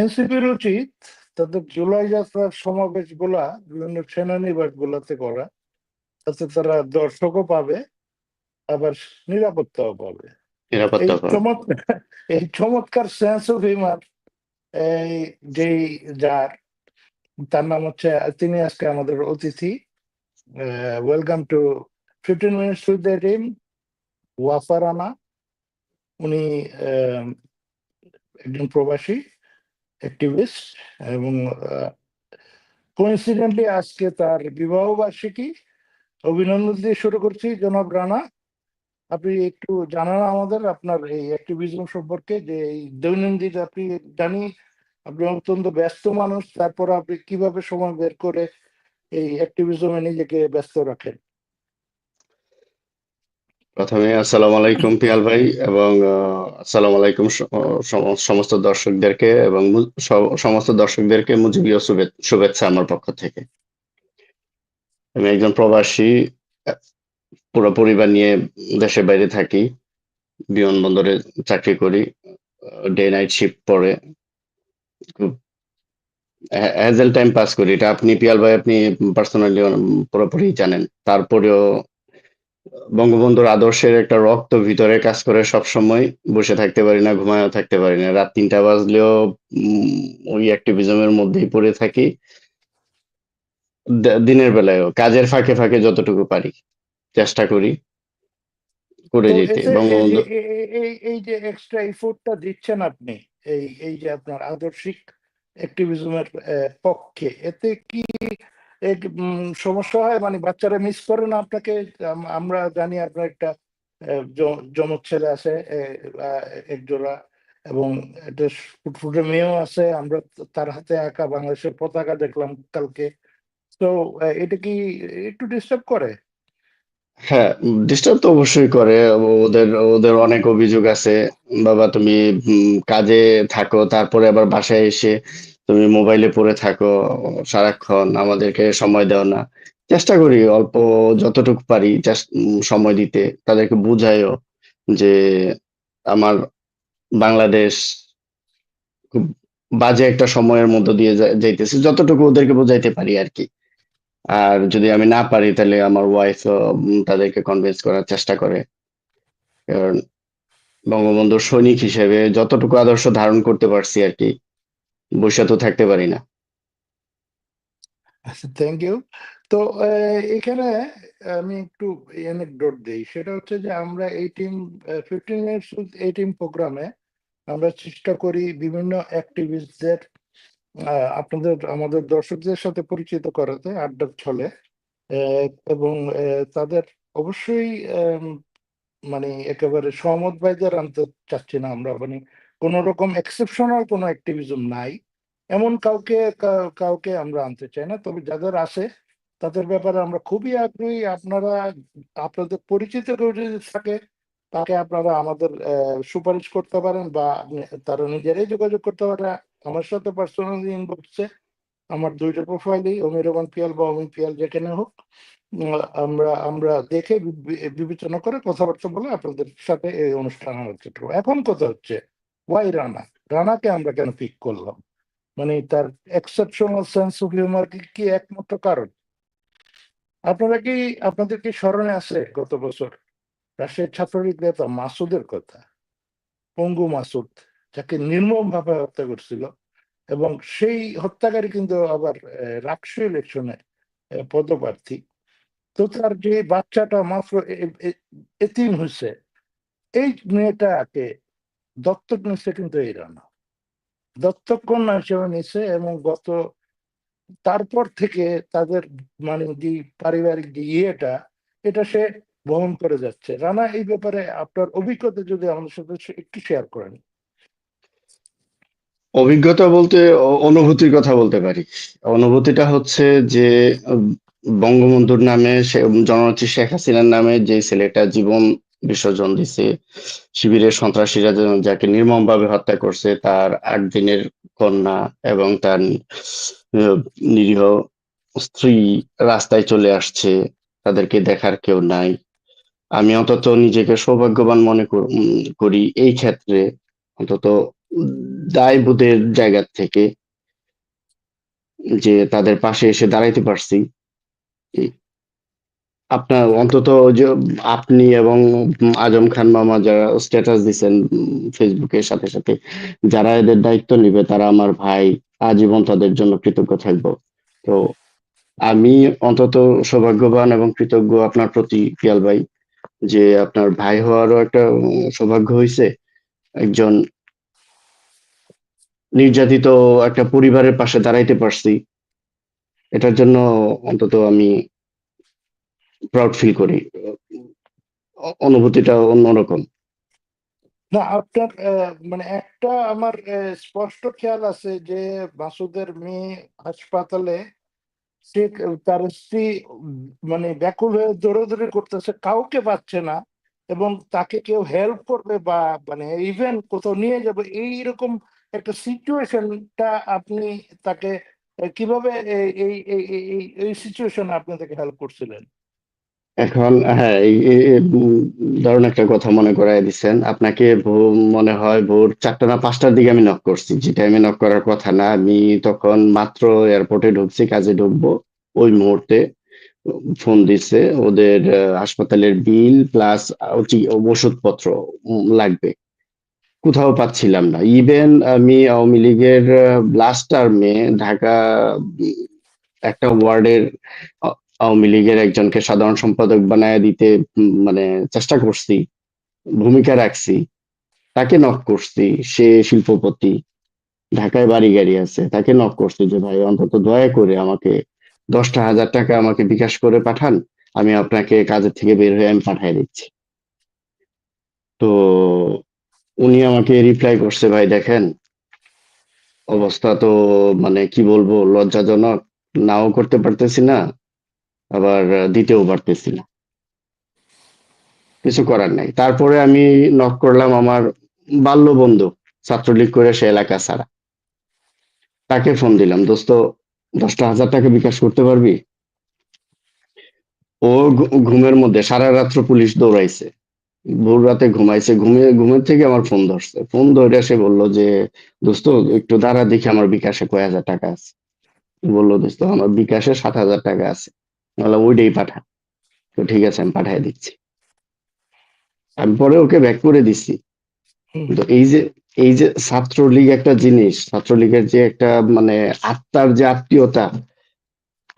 এনসিপির উচিত তাদের জুলাই যাত্রার সমাবেশগুলা বিভিন্ন সেনানিবাস গুলাতে করা। তাতে তারা দর্শকও পাবে আবার নিরাপত্তাও পাবে। এই চমৎকার সেন্স অফ হিউমার এই যেই যার তার নাম হচ্ছে তিনি আজকে আমাদের অতিথি। Welcome to fifteen minutes with the team ওয়াফারানা উনি একজন প্রবাসী। অ্যাক্টিভিস্ট এবং কোইন্সিডেন্টলি আজকে তার বিবাহ বার্ষিকী অভিনন্দন দিয়ে শুরু করছি। জনাব রানা, আপনি একটু জানান আমাদের আপনার এই অ্যাক্টিভিজম সম্পর্কে, যে এই দৈনন্দিন আপনি জানি আপনি অত্যন্ত ব্যস্ত মানুষ, তারপর আপনি কীভাবে সময় বের করে এই অ্যাক্টিভিজমে নিজেকে ব্যস্ত রাখেন? প্রথমে আসসালামু আলাইকুম পিয়াল ভাই এবং আসসালামু আলাইকুম সম- সমস্ত দর্শকদেরকে এবং সমস্ত দর্শকদেরকে মুজিবীয় শুভে- শুভেচ্ছা আমার পক্ষ থেকে। আমি একজন প্রবাসী পুরো পরিবার নিয়ে দেশের বাইরে থাকি, বিমানবন্দরে চাকরি করি ডে নাইট শিফট পরে। খুব হ্যাজেল টাইম পাস করি। এটা আপনি পিয়াল ভাই, আপনি পার্সোনালি পুরোপুরি জানেন। তারপরেও বঙ্গবন্ধুর আদর্শের একটা রক্ত ভিতরে কাজ করে সব সময় বসে থাকতে পারি না ঘুমায়ও থাকতে পারি না। রাত তিনটা বাজলেও ওই অ্যাক্টিভিজমের মধ্যেই পড়ে থাকি। দিনের বেলায়ও কাজের ফাঁকে ফাঁকে যতটুকু পারি চেষ্টা করি করে যেতে। বঙ্গবন্ধু এই এই যে এক্সট্রা এফোর্টটা দিচ্ছেন আপনি এই এই যে আপনার আদর্শিক অ্যাক্টিভিজমের পক্ষে এতে কি সমস্যা হয় মানে বাচ্চারা মিস করে না আপনাকে। আমরা জানি আপনার একটা জমজ ছেলে আছে এ- আহ, এক জোড়া এবং একটা ফুটফুটে মেয়েও আছে। আমরা তার হাতে আঁকা বাংলাদেশের পতাকা দেখলাম কালকে। তো এটা কি একটু ডিস্টার্ব করে? হ্যাঁ ডিস্টার্ব তো অবশ্যই করে। ওদের ওদের অনেক অভিযোগ আছে। বাবা তুমি কাজে থাকো তারপরে আবার বাসায় এসে তুমি মোবাইলে পড়ে থাকো, সারাক্ষণ আমাদেরকে সময় দাও না। চেষ্টা করি অল্প যতটুকু পারি সময় দিতে। তাদেরকে বুঝাইও যে আমার বাংলাদেশ খুব বাজে একটা সময়ের মধ্য দিয়ে যাইতেছে। যতটুকু ওদেরকে বোঝাইতে পারি আর কি আর যদি আমি না পারি তাহলে আমার ওয়াইফ তাদেরকে কনভিন্স করার চেষ্টা করে। কারণ বঙ্গবন্ধুর সৈনিক হিসেবে যতটুকু আদর্শ ধারণ করতে পারছি আর কি বসে তো থাকতে পারি না। থ্যাংক ইউ তো এখানে আমি একটু অ্যানেকডোট দিই। সেটা হচ্ছে যে আমরা এই টিম ফিফটিন মিনিটস এই টিম প্রোগ্রামে আমরা চেষ্টা করি বিভিন্ন অ্যাক্টিভিস্টদের আপনাদের, আমাদের দর্শকদের সাথে পরিচিত করাতে, আড্ডার ছলে। এবং তাদের অবশ্যই মানে একেবারে সহমত ভাইদের আনতে চাচ্ছি না আমরা। মানে কোন রকম এক্সেপশনাল কোনো অ্যাক্টিভিজম নাই। এমন কাউকে কাউকে আমরা আনতে চাই না, তবে যাদের আছে, তাদের ব্যাপারে আমরা খুবই আগ্রহী। আপনারা, আপনাদের পরিচিত কেউ যদি থাকে, তাকে আপনারা আমাদের সুপারিশ করতে পারেন বা তারা নিজেরাই যোগাযোগ করতে পারে। আমার সাথে পার্সোনালি ইনবক্সে আমার দুইটা প্রোফাইলেই অমিরমান পিয়াল বা অমি পিয়াল যেখানে হোক। আমরা আমরা দেখে বিবেচনা করে কথাবার্তা বলে আপনাদের সাথে এই অনুষ্ঠান করব। এখন কথা হচ্ছে ওয়াই রানা রানাকে আমরা কেন পিক করলাম? মানে তার এক্সেপশনাল সেন্স অফ হিউমার কি একমাত্র কারণ? আপনারা কি, আপনাদের কি স্মরণে আছে গত বছর? রাশিয়ার ছাত্রলীগ নেতা মাসুদের কথা। পঙ্গু মাসুদ, যাকে নির্মম ভাবে হত্যা করছিল এবং সেই হত্যাকারী কিন্তু আবার রাষ্ট্র ইলেকশনে পদপ্রার্থী। তো তার যে বাচ্চাটা মাত্র এতিম হয়েছে এই মেয়েটাকে দত্তক নিচ্ছে কিন্তু এই রানা। দত্তক কন্যা হিসেবে নিচ্ছে এবং গত, তারপর থেকে তাদের মানে যে পারিবারিক যে ইয়েটা, এটা সে বহন করে যাচ্ছে। রানা, এই ব্যাপারে আপনার অভিজ্ঞতা যদি আমাদের সাথে একটু শেয়ার করেন। অভিজ্ঞতা বলতে অনুভূতির কথা বলতে পারি। অনুভূতিটা হচ্ছে যে বঙ্গবন্ধুর নামে সে, জননেত্রী শেখ হাসিনার নামে যে ছেলেটা জীবন বিসর্জন দিছে। শিবিরের সন্ত্রাসীরা যাকে নির্মমভাবে হত্যা করছে, তার আট দিনের কন্যা এবং তার নিরীহ স্ত্রী রাস্তায় চলে আসছে। তাদেরকে দেখার কেউ নাই। আমি অন্তত নিজেকে সৌভাগ্যবান মনে কর- এই ক্ষেত্রে। অন্তত দায়বোধের জায়গা থেকে যে তাদের পাশে এসে দাঁড়াইতে পারছি। আপনার অন্তত যে আপনি এবং আজম খান মামা যারা স্ট্যাটাস দিচ্ছেন ফেসবুকের সাথে সাথে, যারা এদের দায়িত্ব নিবে, তারা আমার ভাই আজীবন তাদের জন্য কৃতজ্ঞ থাকব। তো আমি অন্তত সৌভাগ্যবান এবং কৃতজ্ঞ আপনার প্রতি, পিয়াল ভাই, যে আপনার ভাই হওয়ারও একটা সৌভাগ্য হয়েছে একজন নির্যাতিত একটা পরিবারের পাশে দাঁড়াইতে পারছি। এটার জন্য অন্তত আমি প্রাউড ফিল করি। অনুভূতিটা অন্যরকম। না, আপনার মানে একটা আমার স্পষ্ট খেয়াল আছে যে মেয়ে হাসপাতালে তার স্ত্রী মানে ব্যাকুল হয়ে করতেছে, কাউকে পাচ্ছে না এবং তাকে কেউ হেল্প করবে বা মানে ইভেন কোথাও নিয়ে যাবে, এইরকম একটা সিচুয়েশনটা আপনি তাকে কীভাবে এই- এই এই সিচুয়েশনে আপনি তাকে হেল্প করছিলেন? এখন হ্যাঁ দারুণ একটা কথা মনে করাই দিচ্ছেন আপনাকে মনে হয় ভোর চারটা না পাঁচটার দিকে আমি নক করছি। যে টাইমে নক করার কথা না, আমি তখন মাত্র এয়ারপোর্টে ঢুকছি, কাজে ঢুকবো। ওই মুহূর্তে ফোন দিছে, ওদের হাসপাতালের বিল প্লাস ওষুধপত্র লাগবে। কোথাও পাচ্ছিলাম না। ইভেন আমি আওয়ামী লীগের লাস্ট টার্মে ঢাকা, একটা ওয়ার্ডের আওয়ামী লীগের একজনকে সাধারণ সম্পাদক বানায় দিতে মানে চেষ্টা করছি, ভূমিকা রাখছি, তাকে নক করছি, সে শিল্পপতি, ঢাকায় বাড়ি গাড়ি আছে, তাকে নক করছি যে, ভাই, অন্তত দয়া করে আমাকে দশটা হাজার টাকা আমাকে বিকাশ করে পাঠান, আমি আপনাকে কাজের থেকে বের হয়ে আমি পাঠিয়ে দিচ্ছি। তো উনি আমাকে রিপ্লাই করছে, ভাই, দেখেন, অবস্থা তো মানে কি বলব, লজ্জাজনক, নাও করতে পারতেছি না আবার দিতেও পারতেছি না কিছু করার নাই। তারপরে আমি নক করলাম আমার বাল্য বন্ধু, ছাত্রলীগ করে সে এলাকা ছাড়া। তাকে ফোন দিলাম, দোস্ত, দশটা হাজার টাকা বিকাশ করতে পারবি? ও ঘুমের মধ্যে, সারা রাত্র পুলিশ দৌড়াইছে। ভোর রাতে ঘুমাইছে ঘুমিয়ে ঘুমের থেকে আমার ফোন ধরছে। ফোন ধরে সে বলল যে, দোস্ত, একটু দাঁড়া দেখি আমার বিকাশে কয় হাজার টাকা আছে? বলল, দোস্ত, আমার বিকাশে সাত হাজার টাকা আছে। বললাম ওইটাই পাঠা। তো ঠিক আছে আমি পাঠিয়ে দিচ্ছি। আমি পরে ওকে ব্যাক করে দিচ্ছি। তো এই যে এই যে ছাত্রলীগ একটা জিনিস ছাত্রলীগের যে একটা মানে আত্মার যে আত্মীয়তা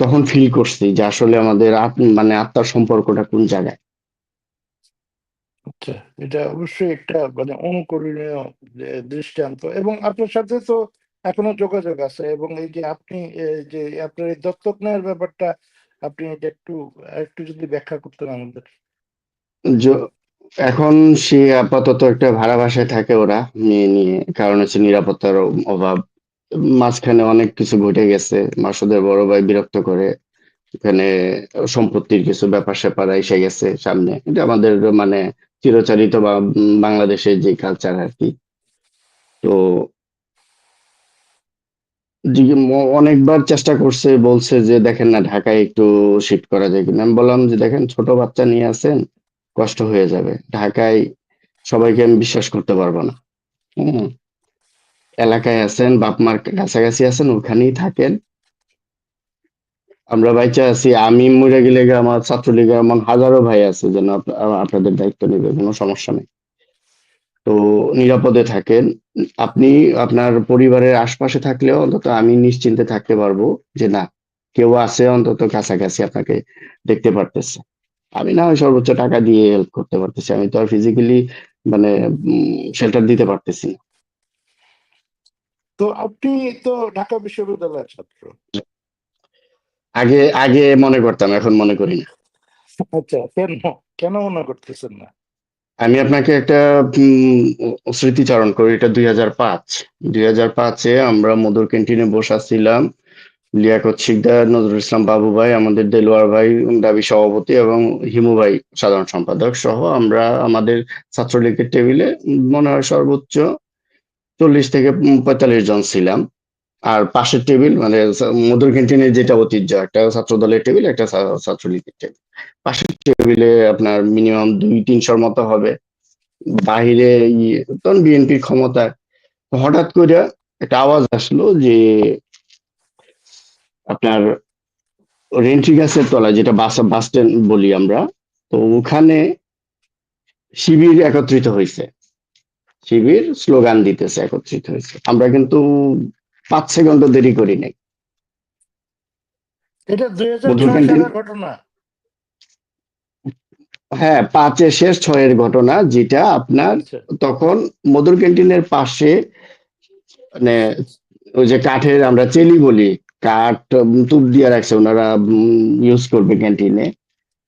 তখন ফিল করছি যে আসলে আমাদের মানে আত্মার সম্পর্কটা কোন জায়গায়? আচ্ছা এটা অবশ্যই একটা মানে অনুকরণীয় দৃষ্টান্ত। এবং আপনার সাথে তো এখনও যোগাযোগ আছে এবং এই যে আপনি যে আপনার এই দত্তক নেওয়ার ব্যাপারটা আপনি এটা একটু একটু যদি ব্যাখ্যা করতেন আমাদের। এখন সে আপাতত একটা ভাড়া বাসায় থাকে ওরা, মেয়ে নিয়ে। কারণ হচ্ছে নিরাপত্তার অভাব। মাঝখানে অনেক কিছু ঘটে গেছে। মাসুদের বড় ভাই বিরক্ত করে। এখানে সম্পত্তির কিছু ব্যাপার স্যাপার এসে গেছে সামনে। এটা আমাদের মানে চিরচারিত বা বাংলাদেশের যে কালচার আর কি। তো অনেকবার চেষ্টা করছে, বলছে যে, দেখেন না, ঢাকায় একটু শিফট করা যায় কিনা? আমি বললাম যে, দেখেন, ছোট বাচ্চা নিয়ে আছেন কষ্ট হয়ে যাবে। ঢাকায় সবাইকে আমি বিশ্বাস করতে পারব না। হুম। এলাকায় আছেন, বাপ মার কাছাকাছি আছেন, ওখানেই থাকেন। আমরা বাইচা আছি, আমি মরে গেলে আমার ছাত্রলীগের এমন হাজারো ভাই আছে যেন আপনাদের দায়িত্ব নেবে, কোনো সমস্যা নেই। তো নিরাপদে থাকেন। আপনি আপনার পরিবারের আশপাশে থাকলেও অন্তত আমি নিশ্চিন্তে থাকতে পারব যে না কেউ আছে অন্তত কাছাকাছি আপনাকে দেখতে পারতেছে। আমি না হয় সর্বোচ্চ টাকা দিয়ে হেল্প করতে পারতেছি। আমি তো আর ফিজিক্যালি মানে শেল্টার দিতে পারতেছি না। তো আপনি তো ঢাকা বিশ্ববিদ্যালয়ের ছাত্র। আগে আগে মনে করতাম এখন মনে করি না। আচ্ছা কেন কেন মনে করতেছেন না? আমি আপনাকে একটা স্মৃতিচারণ করি, এটা দুই হাজার পাঁচ। দুই হাজার পাঁচে আমরা মধুর ক্যান্টিনে বসাছিলাম, লিয়াকত শিকদার, নজরুল ইসলাম বাবু ভাই, আমাদের দেলোয়ার ভাই দাবি সভাপতি, এবং হিমু ভাই, সাধারণ সম্পাদক সহ আমরা আমাদের ছাত্রলীগের টেবিলে, মনে হয় সর্বোচ্চ চল্লিশ থেকে পঁয়তাল্লিশ জন ছিলাম। আর পাশের টেবিল মানে মধুর ক্যান্টিনের যেটা ঐতিহ্য, একটা ছাত্র দলের টেবিল, একটা ছাত্রলীগের টেবিল। পাশের টেবিলে আপনার মিনিমাম দুই তিনশোর মতো হবে। বাহিরে তখন বিএনপির ক্ষমতা। হঠাৎ করে একটা আওয়াজ আসলো যে আপনার রেন্ট্রি গাছের তলায়, যেটা বাস বাস স্ট্যান্ড বলি আমরা, তো ওখানে শিবির একত্রিত হয়েছে। শিবির স্লোগান দিতেছে, একত্রিত হয়েছে। আমরা কিন্তু পাঁচ সেকেন্ড দেরি করি নাই। এটা দুই হাজার ঘটনা। হ্যাঁ পাঁচের শেষ ছয়ের ঘটনা যেটা আপনার আচ্ছা। তখন মধুর ক্যান্টিনের পাশে মানে ওই যে কাঠের আমরা চেলি বলি কাঠ তুপ দিয়ে রাখছে ওনারা ইউজ করবে ক্যান্টিনে।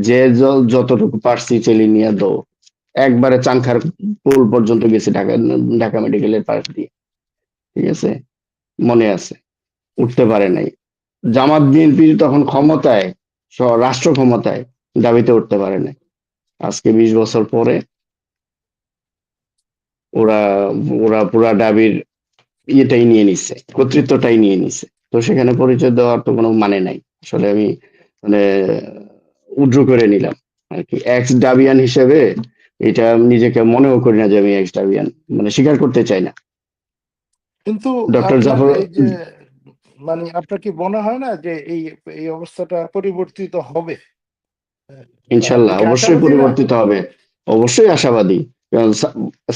যে য- যতটুকু পারছি চেলি নিয়ে দো। একবারে চাংখার পোল পর্যন্ত গেছে ঢাকা ঢাকা মেডিকেলের পাশ দিয়ে। ঠিক আছে? মনে আছে, উঠতে পারে নাই। জামাত বিএনপি তখন ক্ষমতায় রাষ্ট্র ক্ষমতায়, দাবিতে উঠতে পারে নাই। আজকে বিশ বছর পরে ওরা ওরা পুরা দাবির ইয়েটাই নিয়ে নিচ্ছে কর্তৃত্বটাই নিয়ে নিচ্ছে তো সেখানে পরিচয় দেওয়ার তো কোনো মানে নাই। আসলে আমি মানে উদ্র করে নিলাম আর কি। এক্স ডাবিয়ান হিসেবে এটা নিজেকে মনেও করি না যে আমি এক্স ডাবিয়ান মানে স্বীকার করতে চাই না। কিন্তু ডক্টর জাফর মানে আপনার কি মনে হয় না যে এই এই অবস্থাটা পরিবর্তিত হবে? ইনশাল্লাহ অবশ্যই আশাবাদী পরিবর্তিত হবে। অবশ্যই আশাবাদী।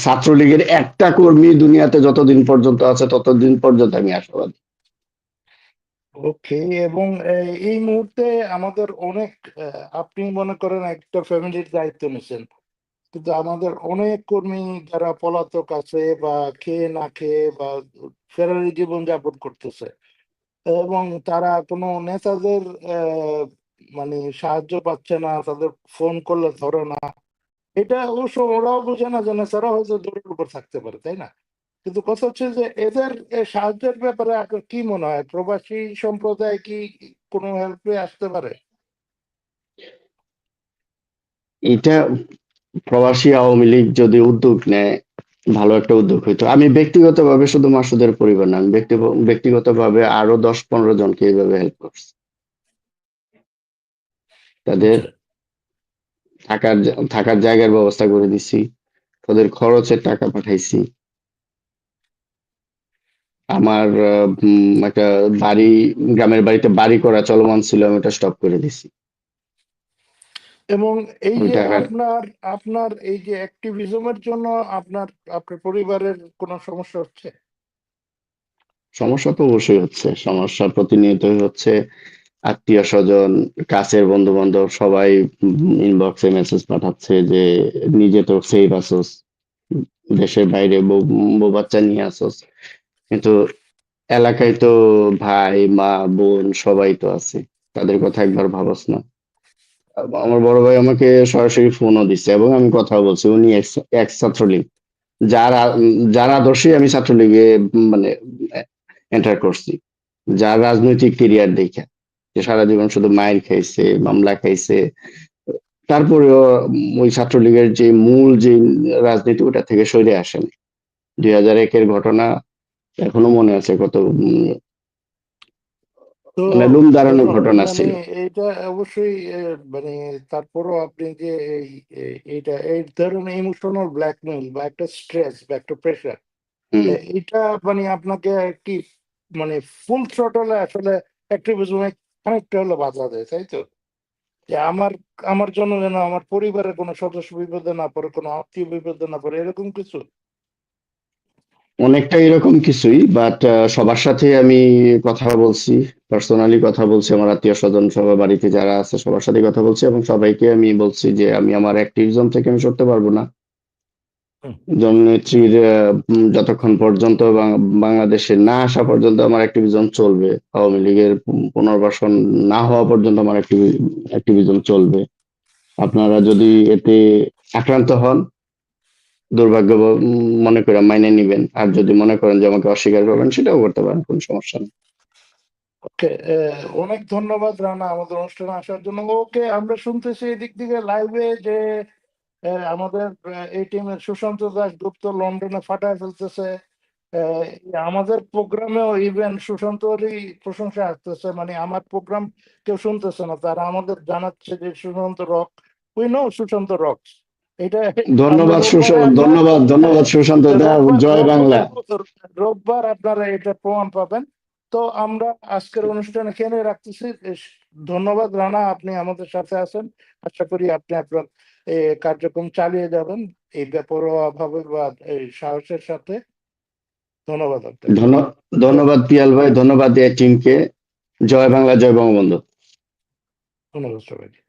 ছাত্রলীগের একটা কর্মী দুনিয়াতে যতদিন পর্যন্ত আছে ততদিন পর্যন্ত আমি আশাবাদী। ওকে এবং এই, মুহূর্তে আমাদের অনেক আপনি মনে করেন একটা ফ্যামিলির দায়িত্ব নিছেন। কিন্তু আমাদের অনেক কর্মী যারা পলাতক আছে বা খেয়ে না খেয়ে বা ফেরারি জীবন যাপন করতেছে, এবং তারা কোনো নেতাদের মানে সাহায্য পাচ্ছে না, তাদের ফোন করলে ধরে না। এটা অবশ্য ওরাও বোঝে না যে নেতারা হয়তো দূরের উপর থাকতে পারে, তাই না? কিন্তু কথা হচ্ছে যে এদের সাহায্যের ব্যাপারে আপনার কি মনে হয়? প্রবাসী সম্প্রদায় কি কোনো হেল্পে আসতে পারে? এটা প্রবাসী আওয়ামী লীগ যদি উদ্যোগ নেয়, ভালো একটা উদ্যোগ হইতো। আমি ব্যক্তিগতভাবে শুধু মাসুদের পরিবার না, আমি ব্যক্তি, ব্যক্তিগতভাবে আরও দশ পনেরো জনকে এইভাবে হেল্প করছি। তাদের থাকার থাকার জায়গার ব্যবস্থা করে দিছি তাদের খরচের টাকা পাঠাইছি। আমার একটা বাড়ি, গ্রামের বাড়িতে বাড়ি করা চলমান ছিল, আমি ওটা স্টপ করে দিছি। এবং এই যে আপনার আপনার এই যে অ্যাক্টিভিজমের জন্য আপনার আপনার পরিবারের কোনো সমস্যা হচ্ছে? সমস্যা তো অবশ্যই হচ্ছে। সমস্যা প্রতিনিয়তই হচ্ছে। আত্মীয় স্বজন কাছের বন্ধু বান্ধব সবাই ইনবক্সে মেসেজ পাঠাচ্ছে যে নিজে তো সেফ আসোস দেশের বাইরে বউ বাচ্চা নিয়ে আসোস কিন্তু এলাকায় তো ভাই মা বোন সবাই তো আছে। তাদের কথা একবার ভাবস না। আমার বড় ভাই আমাকে সরাসরি ফোনও দিচ্ছে এবং আমি কথা বলছি। উনি এক ছাত্রলীগ। যার যার আদর্শে আমি ছাত্রলীগে মানে এন্টার করছি। যার রাজনৈতিক কেরিয়ার দেখে, যে সারা জীবন শুধু মায়ের খাইছে, মামলা খাইছে, তারপরেও ওই ছাত্রলীগের যে মূল যে রাজনীতি, ওটা থেকে সরে আসেনি। দুই হাজার একের ঘটনা এখনও মনে আছে কত মানে দাঁড়ানোর ঘটনা মানে ছিল। এটা অবশ্যই মানে তারপরও আপনি যে এই এইটা ইমোশনাল ব্ল্যাকমেল বা একটা স্ট্রেস বা একটা প্রেশার এটা মানে আপনাকে কি মানে ফুল থ্রটলে আসলে অ্যাক্টিভিজমে খানিকটা হলে বাধা দেয় তাই তো? যে আমার আমার জন্য যেন আমার পরিবারের কোনো সদস্য বিপদে না পড়ে কোনো আত্মীয় বিপদে না পড়ে এরকম কিছু। অনেকটা এরকম কিছুই বাট সবার সাথে আমি কথা বলছি পার্সোনালি কথা বলছি আমার আত্মীয় স্বজন সবার বাড়িতে যারা আছে সবার সাথে কথা বলছি এবং সবাইকে আমি বলছি যে আমি আমার অ্যাক্টিভিজম থেকে আমি সরতে পারব না। জননেত্রীর যতক্ষণ পর্যন্ত বাংলাদেশে না আসা পর্যন্ত আমার অ্যাক্টিভিজম চলবে আওয়ামী লীগের পুনর্বাসন না হওয়া পর্যন্ত আমার অ্যাক্টিভিজম চলবে আপনারা যদি এতে আক্রান্ত হন দুর্ভাগ্য মনে করে মাইনে নিবেন। আর যদি মনে করেন যে আমাকে অস্বীকার করবেন, সেটাও করতে পারেন, কোনো সমস্যা নেই। ওকে অনেক ধন্যবাদ রানা, আমাদের অনুষ্ঠানে আসার জন্য। ওকে, আমরা শুনতেছি এদিক থেকে লাইভে যে আমাদের এই টিমের সুশান্ত দাস গুপ্ত লন্ডনে ফাটায় ফেলতেছে। আমাদের প্রোগ্রামেও ইভেন সুশান্তরই প্রশংসা আসতেছে। মানে আমার প্রোগ্রাম কেউ শুনতেছে না, তারা আমাদের জানাচ্ছে যে Sushanta rock we know Sushanta rock ধন্যবাদ সুশান্ত ধন্যবাদ ধন্যবাদ সুশান্ত জয় বাংলা। রোববার আপনারা এটা প্রমাণ পাবেন। তো আমরা আজকের অনুষ্ঠান এখানে রাখতেছি। ধন্যবাদ রানা আপনি আমাদের সাথে আছেন। আশা করি আপনি আপনার এ, কার্যক্রম চালিয়ে যাবেন। এই বেপরোয়া ভাবে বা সাহসের সাথে। ধন্যবাদ ধন্যবাদ পিয়াল ভাই ধন্যবাদ এই টিমকে। জয় বাংলা জয় বঙ্গবন্ধু। ধন্যবাদ সবাইকে।